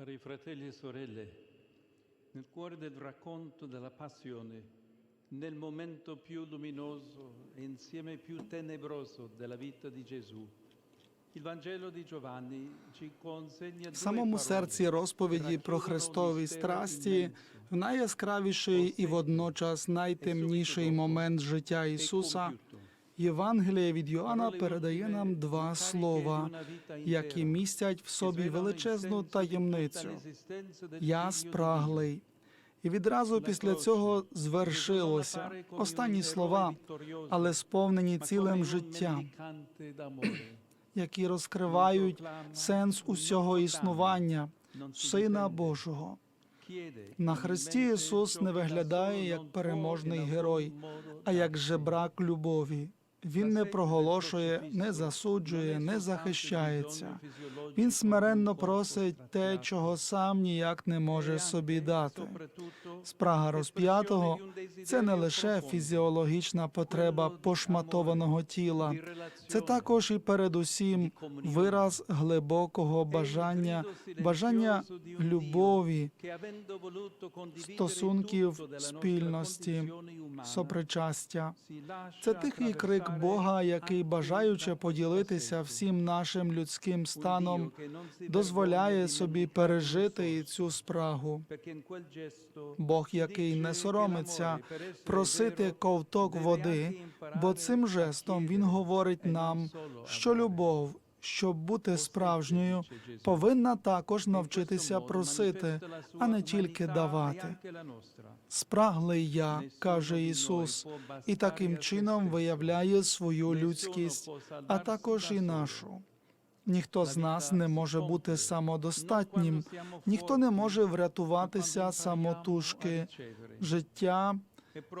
Cari fratelli e sorelle, nel cuore del racconto della passione, nel momento più luminoso e insieme più tenebroso della vita di Gesù, il Vangelo di Giovanni ci consegna В самому серці розповіді про Христові страсті, в найяскравіший і водночас найтемніший момент життя Ісуса, Євангеліє від Йоанна передає нам два слова, які містять в собі величезну таємницю. Я спраглий. І відразу після цього звершилося. Останні слова, але сповнені цілим життям, які розкривають сенс усього існування Сина Божого. На Христі Ісус не виглядає як переможний герой, а як жебрак любові. Він не проголошує, не засуджує, не захищається. Він смиренно просить те, чого сам ніяк не може собі дати. Спрага розп'ятого це не лише фізіологічна потреба пошматованого тіла, це також і передусім вираз глибокого бажання, бажання любові, стосунків, спільності, сопричастя. Це тихий крик Бога, який, бажаючи поділитися всім нашим людським станом, дозволяє собі пережити цю спрагу. Бог, який не соромиться просити ковток води, бо цим жестом він говорить нам, що любов, щоб бути справжньою, повинна також навчитися просити, а не тільки давати. Спраглий я, каже Ісус, і таким чином виявляє свою людськість, а також і нашу. Ніхто з нас не може бути самодостатнім, ніхто не може врятуватися самотужки. Життя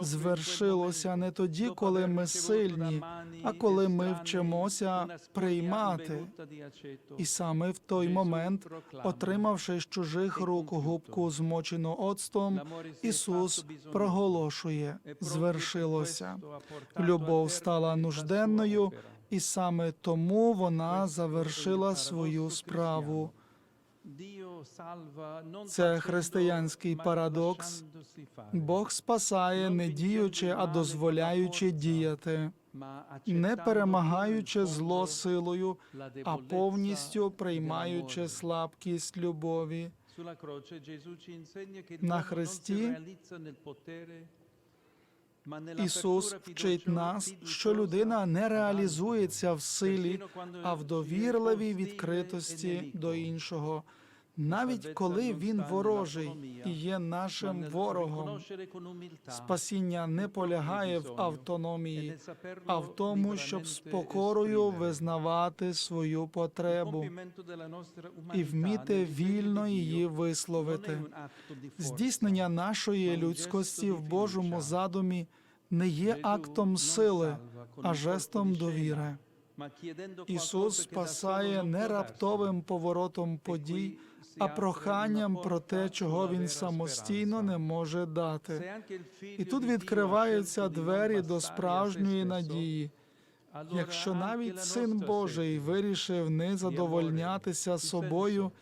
звершилося не тоді, коли ми сильні, а коли ми вчимося приймати. І саме в той момент, отримавши з чужих рук губку змочену оцтом, Ісус проголошує звершилося. Любов стала нужденною, і саме тому вона завершила свою справу. Це християнський парадокс. Бог спасає не діючи, а дозволяючи діяти, не перемагаючи зло силою, а повністю приймаючи слабкість любові. На Христі Ісус вчить нас, що людина не реалізується в силі, а в довірливій відкритості до іншого, навіть коли він ворожий і є нашим ворогом. Спасіння не полягає в автономії, а в тому, щоб з покорою визнавати свою потребу і вміти вільно її висловити. Здійснення нашої людськості в Божому задумі не є актом сили, а жестом довіри. Ісус спасає не раптовим поворотом подій, а проханням про те, чого він самостійно не може дати. І тут відкриваються двері до справжньої надії. Якщо навіть Син Божий вирішив не задовольнятися собою,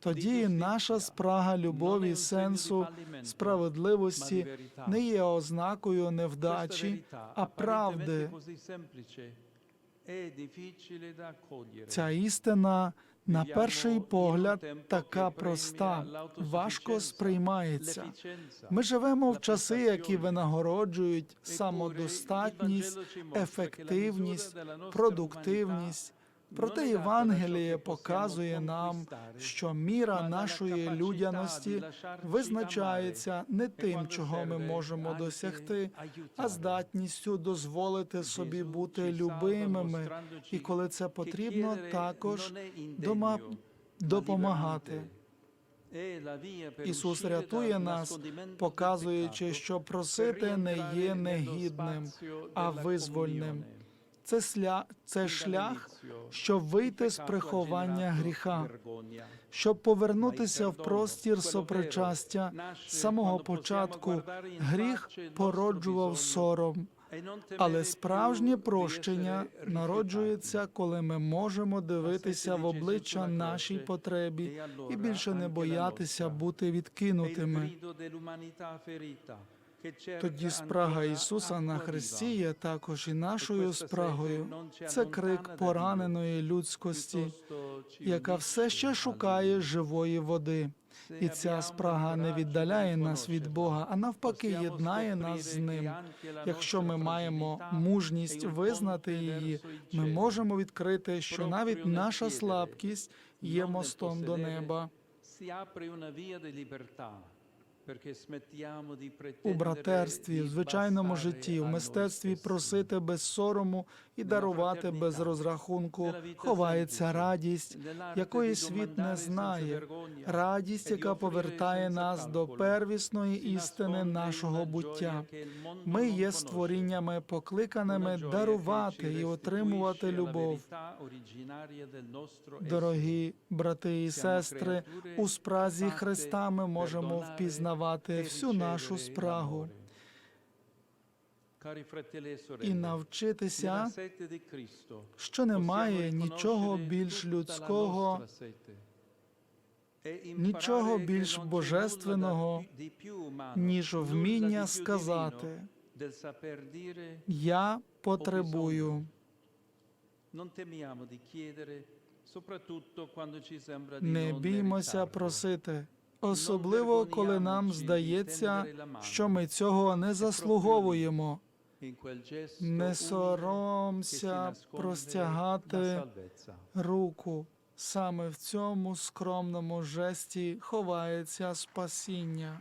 тоді наша спрага любові, сенсу, справедливості не є ознакою невдачі, а правди. Ця істина на перший погляд така проста, важко сприймається. Ми живемо в часи, які винагороджують самодостатність, ефективність, продуктивність. Проте Євангеліє показує нам, що міра нашої людяності визначається не тим, чого ми можемо досягти, а здатністю дозволити собі бути любимими, і коли це потрібно, також дома допомагати. Ісус рятує нас, показуючи, що просити не є негідним, а визвольним. Це сля... це шлях, щоб вийти з приховання гріха, щоб повернутися в простір сопричастя з самого початку. Гріх породжував сором, Але справжнє прощення народжується, коли ми можемо дивитися в обличчя нашій потребі і більше не боятися бути відкинутими. Тоді спрага Ісуса на Христі є також і нашою спрагою. Це крик пораненої людськості, яка все ще шукає живої води. І ця спрага не віддаляє нас від Бога, а навпаки, єднає нас з ним. Якщо ми маємо мужність визнати її, ми можемо відкрити, що навіть наша слабкість є мостом до неба. У братерстві, в звичайному житті, в мистецтві просити без сорому і дарувати без розрахунку. ховається радість, якої світ не знає, радість, яка повертає нас до первісної істини нашого буття. Ми є створіннями, покликаними дарувати і отримувати любов. Дорогі брати і сестри, у спразі Христа ми можемо впізнавати всю нашу спрагу. І навчитися, що немає нічого більш людського, нічого більш божественного, ніж вміння сказати. Я потребую. Не біймося просити, особливо коли нам здається, що ми цього не заслуговуємо. Не соромся простягати руку. Саме в цьому скромному жесті ховається спасіння.